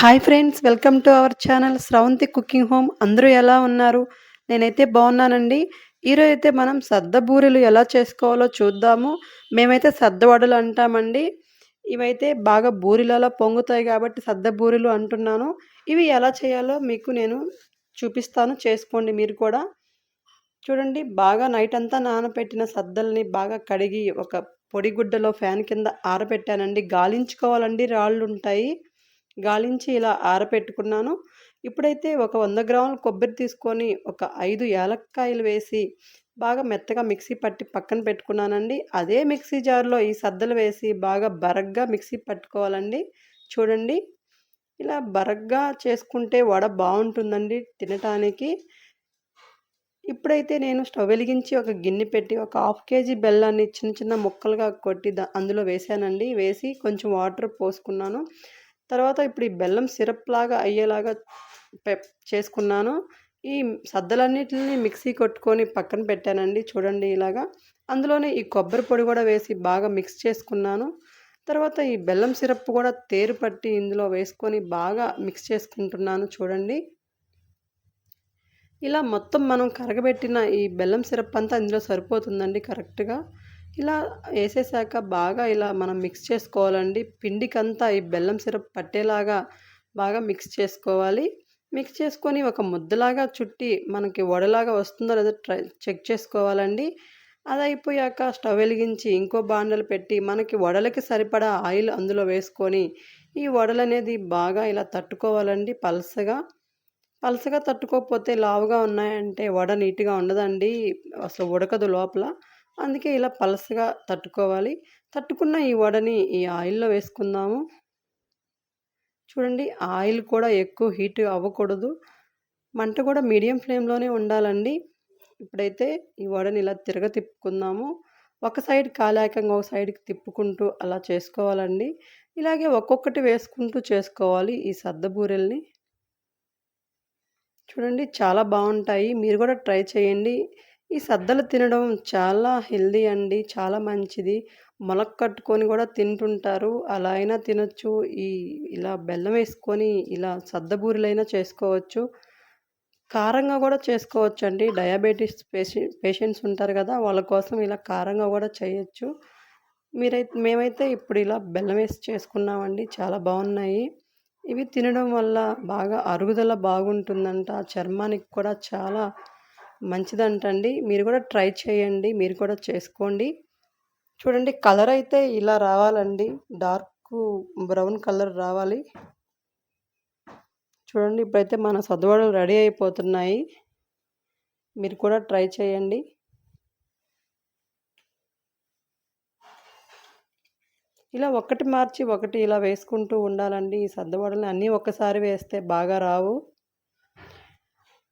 Hi friends welcome to our channel Sravanthi cooking home అందరూ ఎలా ఉన్నారు? నేనైతే బాగున్నానండి. ఈరోజు అయితే మనం సద్ద బూరెలు ఎలా చేసుకోవాలో చూద్దాము. మేమైతే సద్ద వడలు అంటామండి. ఇవైతే బాగా బూరెలలో పొంగుతాయి కాబట్టి సద్ద బూరెలు అంటున్నాను. ఇవి ఎలా చేయాలో మీకు నేను చూపిస్తాను. చేసుకోండి మీరు కూడా. చూడండి బాగా నైట్ అంతా నానబెట్టిన సద్దల్ని బాగా కడిగి ఒక పొడిగుడ్డలో ఫ్యాన్ కింద ఆరబెట్టానండి. గాలించుకోవాలండి రాళ్ళు ఉంటాయి గాలించి ఇలా ఆరపెట్టుకున్నాను. ఇప్పుడైతే ఒక వంద గ్రాముల కొబ్బరి తీసుకొని ఒక ఐదు యాలక్కాయలు వేసి బాగా మెత్తగా మిక్సీ పట్టి పక్కన పెట్టుకున్నానండి. అదే మిక్సీ జార్లో ఈ సద్దలు వేసి బాగా బరగ్గా మిక్సీ పట్టుకోవాలండి. చూడండి. ఇలా బరగ్గా చేసుకుంటే వడ బాగుంటుందండి తినటానికి. ఇప్పుడైతే నేను స్టవ్ వెలిగించి ఒక గిన్నె పెట్టి ఒక హాఫ్ కేజీ బెల్లాన్ని చిన్న చిన్న ముక్కలుగా కొట్టి అందులో వేసానండి వేసి కొంచెం వాటర్ పోసుకున్నాను. తర్వాత ఇప్పుడు ఈ బెల్లం సిరప్ లాగా అయ్యేలాగా పె చేసుకున్నాను. ఈ సద్దలన్నిటిని మిక్సీ కొట్టుకొని పక్కన పెట్టానండి. చూడండి ఇలాగా. అందులోనే ఈ కొబ్బరి పొడి కూడా వేసి బాగా మిక్స్ చేసుకున్నాను. తర్వాత ఈ బెల్లం సిరప్ కూడా తేరు పట్టి ఇందులో వేసుకొని బాగా మిక్స్ చేసుకుంటున్నాను చూడండి. ఇలా మొత్తం మనం కరగబెట్టిన ఈ బెల్లం సిరప్ అంతా ఇందులో సరిపోతుందండి కరెక్ట్గా. ఇలా వేసేసాక బాగా ఇలా మనం మిక్స్ చేసుకోవాలండి. పిండికంతా ఈ బెల్లం సిరప్ పట్టేలాగా బాగా మిక్స్ చేసుకోవాలి. మిక్స్ చేసుకొని ఒక ముద్దలాగా చుట్టి మనకి వడలాగా వస్తుందో లేదో ట్రై చెక్ చేసుకోవాలండి. అది అయిపోయాక స్టవ్ వెలిగించి ఇంకో బాండలు పెట్టి మనకి వడలకి సరిపడా ఆయిల్ అందులో వేసుకొని ఈ వడలు అనేది బాగా ఇలా తట్టుకోవాలండి పలసగా. పలసగా తట్టుకోకపోతే లావుగా ఉన్నాయంటే వడ నీట్గా ఉండదండి. అసలు ఉడకదు లోపల. అందుకే ఇలా పలసగా తట్టుకోవాలి. తట్టుకున్న ఈ వడని ఈ ఆయిల్లో వేసుకుందాము. చూడండి ఆయిల్ కూడా ఎక్కువ హీట్ అవ్వకూడదు. మంట కూడా మీడియం ఫ్లేమ్లోనే ఉండాలండి. ఇప్పుడైతే ఈ వడని ఇలా తిరగ తిప్పుకుందాము. ఒక సైడ్ కాలాక ఒక సైడ్కి తిప్పుకుంటూ అలా చేసుకోవాలండి. ఇలాగే ఒక్కొక్కటి వేసుకుంటూ చేసుకోవాలి ఈ సద్దబూరెల్ని చూడండి చాలా బాగుంటాయి. మీరు కూడా ట్రై చేయండి. ఈ సద్దలు తినడం చాలా హెల్దీ అండి చాలా మంచిది. మొలక కట్టుకొని కూడా తింటుంటారు. అలా అయినా తినొచ్చు. ఈ ఇలా బెల్లం వేసుకొని ఇలా సద్దబూరిలైనా చేసుకోవచ్చు. కారంగా కూడా చేసుకోవచ్చు అండి డయాబెటీస్ పేషె పేషెంట్స్ ఉంటారు కదా వాళ్ళ కోసం ఇలా కారంగా కూడా చేయొచ్చు. మీరైతే మేమైతే ఇప్పుడు ఇలా బెల్లం వేసి చేసుకున్నామండి. చాలా బాగున్నాయి. ఇవి తినడం వల్ల బాగా అరుగుదల బాగుంటుందంట. చర్మానికి కూడా చాలా మంచిదంటండి. మీరు కూడా ట్రై చేయండి. మీరు కూడా చేసుకోండి. చూడండి కలర్ అయితే ఇలా రావాలండి. డార్క్ బ్రౌన్ కలర్ రావాలి. చూడండి ఇప్పుడైతే మన సద్వడలు రెడీ అయిపోతున్నాయి. మీరు కూడా ట్రై చేయండి. ఇలా ఒకటి మార్చి ఒకటి ఇలా వేసుకుంటూ ఉండాలండి. ఈ సద్దవడలు అన్నీ ఒక్కసారి వేస్తే బాగా రావు.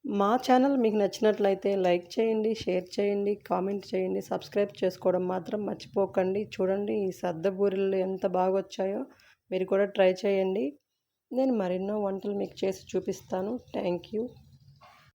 మా ఛానల్ మీకు నచ్చినట్లయితే లైక్ చేయండి షేర్ చేయండి కామెంట్ చేయండి సబ్స్క్రైబ్ చేసుకోవడం మాత్రం మర్చిపోకండి. చూడండి ఈ సద్దబూరెలు ఎంత బాగా వచ్చాయో మీరు కూడా ట్రై చేయండి. నేను మరెన్నో వంటలు మీకు చేసి చూపిస్తాను. Thank you.